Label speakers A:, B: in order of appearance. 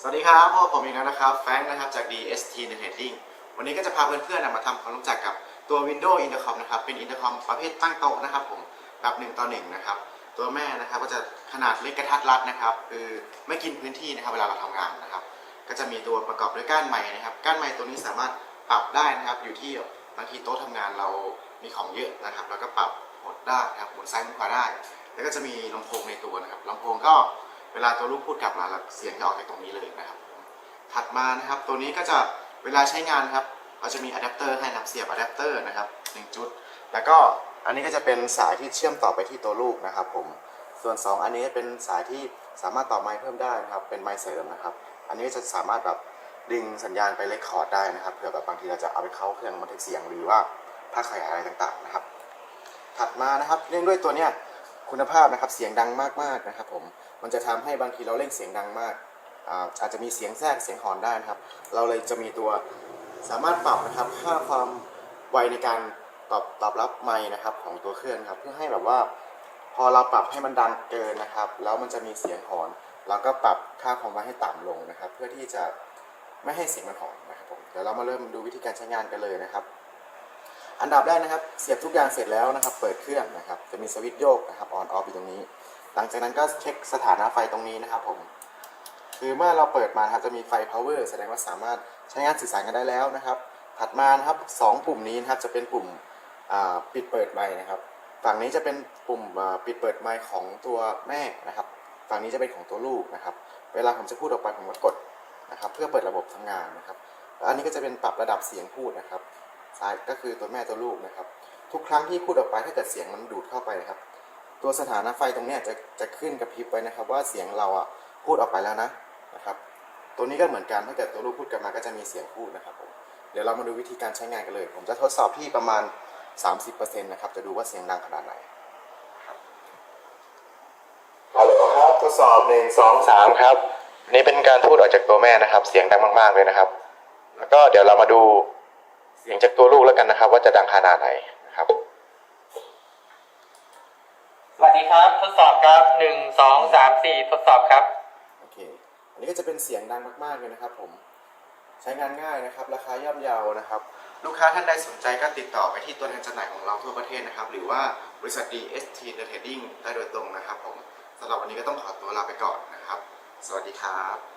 A: สวัสดีครับพวกบผมเองแล้วนะครับ แฟรงค์นะครับจาก DST n e t Trading วันนี้ก็จะพาเพื่อนๆมาทำความรู้จักกับตัว Windows Intercom นะครับ เป็น Intercom ประเภทตั้งโต๊ะนะครับผม แบบ1ต่อ1นะครับ ตัวแม่นะครับก็จะขนาดเล็กกระทัดรัดนะครับ คือไม่กินพื้นที่นะครับเวลาเราทำงานนะครับ ก็จะมีตัวประกอบด้วยก้านไม้นะครับ ก้านไม้ตัวนี้สามารถปรับได้นะครับ อยู่ที่บางทีโต๊ะทำงานเรามีของเยอะนะครับแล้วก็ปรับหดได้นะครับหมุนซ้ายหมุนขวาได้ แล้วก็จะมีลำโพงในตัวนะครับลำโพงก็ เวลาตัวลูกพูดกลับมาแล้วเสียงจะออกจากตรงนี้เลยนะครับ ถัดมานะครับตัวนี้ก็จะเวลาใช้งานครับ เราจะมีอะแดปเตอร์ให้นะครับเสียบอะแดปเตอร์นะครับหนึ่งจุด แล้วก็อันนี้ก็จะเป็นสายที่เชื่อมต่อไปที่ตัวลูกนะครับผม ส่วน 2 อันนี้เป็นสายที่สามารถต่อไมค์เพิ่มได้นะครับ เป็นไมค์เสริมนะครับ อันนี้จะสามารถแบบดึงสัญญาณไปเลคคอร์ดได้นะครับเผื่อแบบบางทีเราจะเอาไปเข้าเครื่องบันทึกเสียงหรือว่าภาคขยายอะไรต่างๆนะครับ ถัดมานะครับเนื่องด้วยตัวเนี้ย คุณภาพนะครับเสียงดังมากๆนะครับผมมันจะทำให้บางทีเราเล่นเสียงดังมากอาจจะมีเสียงแทรกเสียงหอนได้นะครับ เราเลยจะมีตัวสามารถปรับนะครับค่าความไวในการตอบตอบรับไมค์นะครับของตัวเครื่องครับ เพื่อให้แบบว่า พอเราปรับให้มันดังเกินนะครับ แล้วมันจะมีเสียงหอนเราก็ปรับค่าความไวให้ต่ำลงนะครับ เพื่อที่จะไม่ให้เสียงมันหอนนะครับผมเดี๋ยวเรามาเริ่มดูวิธีการใช้งานกันเลยนะครับ อันดับแรกนะครับ เสียบทุกอย่างเสร็จแล้วนะครับ เปิดเครื่องนะครับ จะมีสวิตช์โยกนะครับออนออฟอยู่ตรงนี้ หลังจากนั้นก็เช็คสถานะไฟตรงนี้นะครับผมคือเมื่อเราเปิดมาครับจะมีไฟ power แสดงว่าสามารถใช้งานสื่อสารกันได้แล้วนะครับ ถัดมานะครับสองปุ่มนี้นะครับจะเป็นปุ่มปิดเปิดไมค์นะครับ ฝั่งนี้จะเป็นปุ่มปิดเปิดไมค์ของตัวแม่นะครับ ฝั่งนี้จะเป็นของตัวลูกนะครับ เวลาผมจะพูดออกไปผมก็กดนะครับ เพื่อเปิดระบบทำงานนะครับ แล้วอันนี้ก็จะเป็นปรับระดับเสียงพูดนะครับ ซ้ายก็คือตัวแม่ตัวลูกนะครับ ทุกครั้งที่พูดออกไปถ้าเกิดเสียงมันดูดเข้าไปนะครับ ตัวสถานะไฟตรงเนี้ยจะจะขึ้นกระพริบไว้นะครับ ว่าเสียงเราอะพูดออกไปแล้วนะนะครับ ตัวนี้ก็เหมือนกันถ้าเกิดตัวลูกพูดกลับมาก็จะมีเสียงพูดนะครับผมเดี๋ยวเรามาดูวิธีการใช้งานกันเลย ผมจะทดสอบที่ประมาณ 30%นะครับจะดูว่าเสียงดังขนาดไหนฮัลโหลครับทดสอบหนึ่งสองสามครับ นี่เป็นการพูดออกจากตัวแม่นะครับ เสียงดังมาก ๆ เลยนะครับ แล้วก็เดี๋ยวเรามาดู เสียงจากตัวลูกแล้วกันนะครับ ว่าจะดังขนาดไหนนะครับ
B: สวัสดีครับทดสอบครับหนึ่งสองสามสี่ทดสอบครับ
A: โอเค อันนี้ก็จะเป็นเสียงดังมากๆเลยนะครับ ผม ใช้งานง่ายนะครับ ราคาย่อมเยานะครับ ลูกค้าท่านใดสนใจก็ติดต่อไปที่ตัวแทนจำหน่ายของเราทั่วประเทศนะครับ หรือว่าบริษัท DST The Trading ได้โดยตรงนะครับ ผมสำหรับวันนี้ก็ต้องขอตัวลาไปก่อนนะครับ สวัสดีครับ